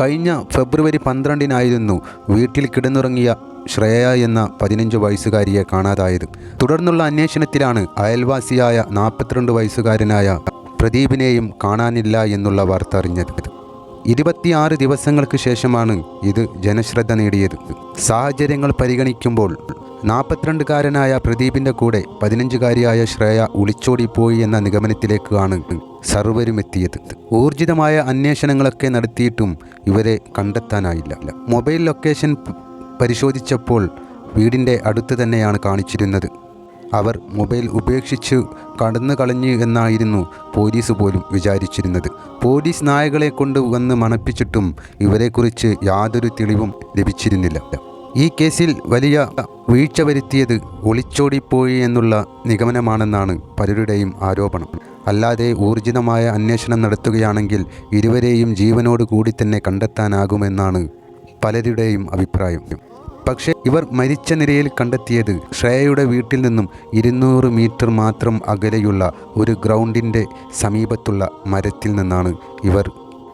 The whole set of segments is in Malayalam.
കഴിഞ്ഞ ഫെബ്രുവരി പന്ത്രണ്ടിനായിരുന്നു വീട്ടിൽ കിടന്നുറങ്ങിയ ശ്രേയ എന്ന പതിനഞ്ച് വയസ്സുകാരിയെ കാണാതായത്. തുടർന്നുള്ള അന്വേഷണത്തിലാണ് അയൽവാസിയായ നാൽപ്പത്തിരണ്ട് വയസ്സുകാരനായ പ്രദീപിനെയും കാണാനില്ല എന്നുള്ള വാർത്ത അറിഞ്ഞത്. ഇരുപത്തിയാറ് ദിവസങ്ങൾക്ക് ശേഷമാണ് ഇത് ജനശ്രദ്ധ നേടിയത്. സാഹചര്യങ്ങൾ പരിഗണിക്കുമ്പോൾ നാൽപ്പത്തിരണ്ടുകാരനായ പ്രദീപിന്റെ കൂടെ പതിനഞ്ചുകാരിയായ ശ്രേയ ഒളിച്ചോടിപ്പോയി എന്ന നിഗമനത്തിലേക്കാണ് സർവരും എത്തിയത് ഊർജിതമായ അന്വേഷണങ്ങളൊക്കെ നടത്തിയിട്ടും ഇവരെ കണ്ടെത്താനായില്ല. മൊബൈൽ ലൊക്കേഷൻ പരിശോധിച്ചപ്പോൾ വീടിന്റെ അടുത്ത് തന്നെയാണ് കാണിച്ചിരുന്നത്. അവർ മൊബൈൽ ഉപേക്ഷിച്ച് കടന്നു കളഞ്ഞു എന്നായിരുന്നു പോലീസ് പോലും വിചാരിച്ചിരുന്നത്. പോലീസ് നായകളെ കൊണ്ട് വന്ന് മണപ്പിച്ചിട്ടും ഇവരെക്കുറിച്ച് യാതൊരു തെളിവും ലഭിച്ചിരുന്നില്ല. ഈ കേസിൽ വലിയ വീഴ്ച വരുത്തിയത് ഒളിച്ചോടിപ്പോയി എന്നുള്ള നിഗമനമാണെന്നാണ് പലരുടെയും ആരോപണം. അല്ലാതെ ഊർജിതമായ അന്വേഷണം നടത്തുകയാണെങ്കിൽ ഇരുവരെയും ജീവനോട് കൂടി തന്നെ കണ്ടെത്താനാകുമെന്നാണ് പലരുടെയും അഭിപ്രായം. പക്ഷേ ഇവർ മരിച്ച നിലയിൽ കണ്ടെത്തിയത് ശ്രേയയുടെ വീട്ടിൽ നിന്നും ഇരുന്നൂറ് മീറ്റർ മാത്രം അകലെയുള്ള ഒരു ഗ്രൗണ്ടിന്റെ സമീപത്തുള്ള മരത്തിൽ നിന്നാണ് ഇവർ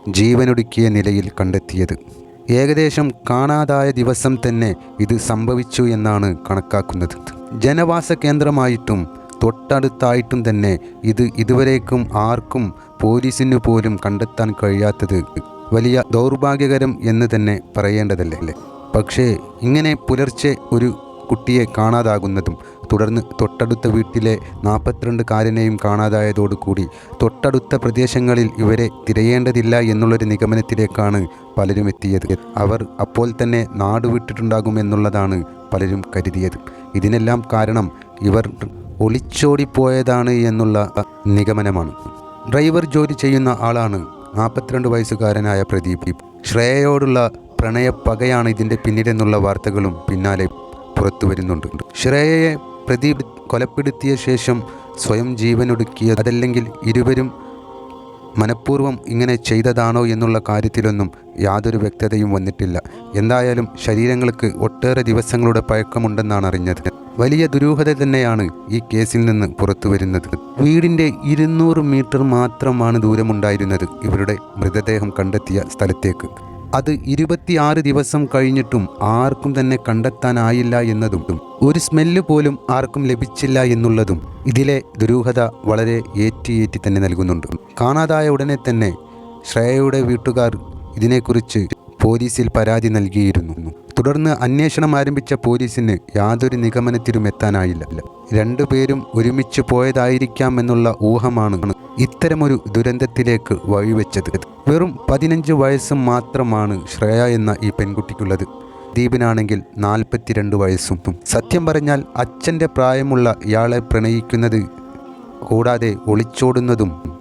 ജീവനൊടുക്കിയ നിലയിൽ കണ്ടെത്തിയത്. ഏകദേശം കാണാതായ ദിവസം തന്നെ ഇത് സംഭവിച്ചു എന്നാണ് കണക്കാക്കുന്നത്. ജനവാസ കേന്ദ്രമായിട്ടും തൊട്ടടുത്തായിട്ടും തന്നെ ഇത് ഇതുവരേക്കും ആർക്കും പോലീസിന് പോലും കണ്ടെത്താൻ കഴിയാത്തത് വലിയ ദൗർഭാഗ്യകരം എന്ന് തന്നെ പറയേണ്ടതല്ലേ? പക്ഷേ ഇങ്ങനെ പുലർച്ചെ ഒരു കുട്ടിയെ കാണാതാകുന്നതും തുടർന്ന് തൊട്ടടുത്ത വീട്ടിലെ നാൽപ്പത്തിരണ്ട് കാരനെയും കാണാതായതോടുകൂടി തൊട്ടടുത്ത പ്രദേശങ്ങളിൽ ഇവരെ തിരയേണ്ടതില്ല എന്നുള്ളൊരു നിഗമനത്തിലേക്കാണ് പലരും എത്തിയത്. അവർ അപ്പോൾ തന്നെ നാടുവിട്ടിട്ടുണ്ടാകുമെന്നുള്ളതാണ് പലരും കരുതിയത്. ഇതിനെല്ലാം കാരണം ഇവർ ഒളിച്ചോടിപ്പോയതാണ് എന്നുള്ള നിഗമനമാണ്. ഡ്രൈവർ ജോലി ചെയ്യുന്ന ആളാണ് നാൽപ്പത്തിരണ്ട് വയസ്സുകാരനായ പ്രദീപ്. ശ്രേയയോടുള്ള പ്രണയപ്പകയാണ് ഇതിന്റെ പിന്നിലെന്നുള്ള വാർത്തകളും പിന്നാലെ പുറത്തു വരുന്നുണ്ട്. ശ്രേയയെ പ്രതി കൊലപ്പെടുത്തിയ ശേഷം സ്വയം ജീവനൊടുക്കിയ അതല്ലെങ്കിൽ ഇരുവരും മനഃപൂർവം ഇങ്ങനെ ചെയ്തതാണോ എന്നുള്ള കാര്യത്തിലൊന്നും യാതൊരു വ്യക്തതയും വന്നിട്ടില്ല. എന്തായാലും ശരീരങ്ങൾക്ക് ഒട്ടേറെ ദിവസങ്ങളുടെ പഴക്കമുണ്ടെന്നാണ് അറിഞ്ഞത്. വലിയ ദുരൂഹത തന്നെയാണ് ഈ കേസിൽ നിന്ന് പുറത്തു വരുന്നത്. വീടിന്റെ ഇരുന്നൂറ് മീറ്റർ മാത്രമാണ് ദൂരമുണ്ടായിരുന്നത്. ഇവരുടെ മൃതദേഹം കണ്ടെത്തിയ സ്ഥലത്തേക്ക്. അത് ഇരുപത്തിയാറ് ദിവസം കഴിഞ്ഞിട്ടും ആർക്കും തന്നെ കണ്ടെത്താനായില്ല എന്നതും ഒരു സ്മെല്ല് പോലും ആർക്കും ലഭിച്ചില്ല എന്നുള്ളതും ഇതിലെ ദുരൂഹത വളരെ ഏറ്റി ഏറ്റി തന്നെ നൽകുന്നുണ്ട്. കാണാതായ ഉടനെ തന്നെ ശ്രേയയുടെ വീട്ടുകാർ ഇതിനെക്കുറിച്ച് പോലീസിൽ പരാതി നൽകിയിരുന്നു. തുടർന്ന് അന്വേഷണം ആരംഭിച്ച പോലീസിന് യാതൊരു നിഗമനത്തിലും എത്താനായില്ല രണ്ടുപേരും ഒരുമിച്ച് പോയതായിരിക്കാം എന്നുള്ള ഊഹമാണ് ഇത്തരമൊരു ദുരന്തത്തിലേക്ക് വഴിവെച്ചത്. വെറും പതിനഞ്ച് വയസ്സ് മാത്രമാണ് ശ്രേയ എന്ന ഈ പെൺകുട്ടിക്കുള്ളത്. ദീപിനാണെങ്കിൽ നാൽപ്പത്തിരണ്ട് വയസ്സും. സത്യം പറഞ്ഞാൽ അച്ഛന്റെ പ്രായമുള്ള ഇയാളെ പ്രണയിക്കുന്നത് കൂടാതെ ഒളിച്ചോടുന്നതും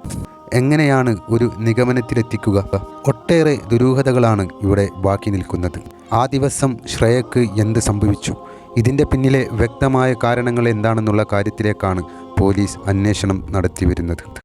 എങ്ങനെയാണ് ഒരു നിഗമനത്തിലെത്തിക്കുക? ഒട്ടേറെ ദുരൂഹതകളാണ് ഇവിടെ ബാക്കി നിൽക്കുന്നത്. ആ ദിവസം ശ്രേയക്ക് എന്ത് സംഭവിച്ചു? ഇതിന്റെ പിന്നിലെ വ്യക്തമായ കാരണങ്ങൾ എന്താണെന്നുള്ള കാര്യത്തിലേക്കാണ് പോലീസ് അന്വേഷണം നടത്തി വരുന്നത്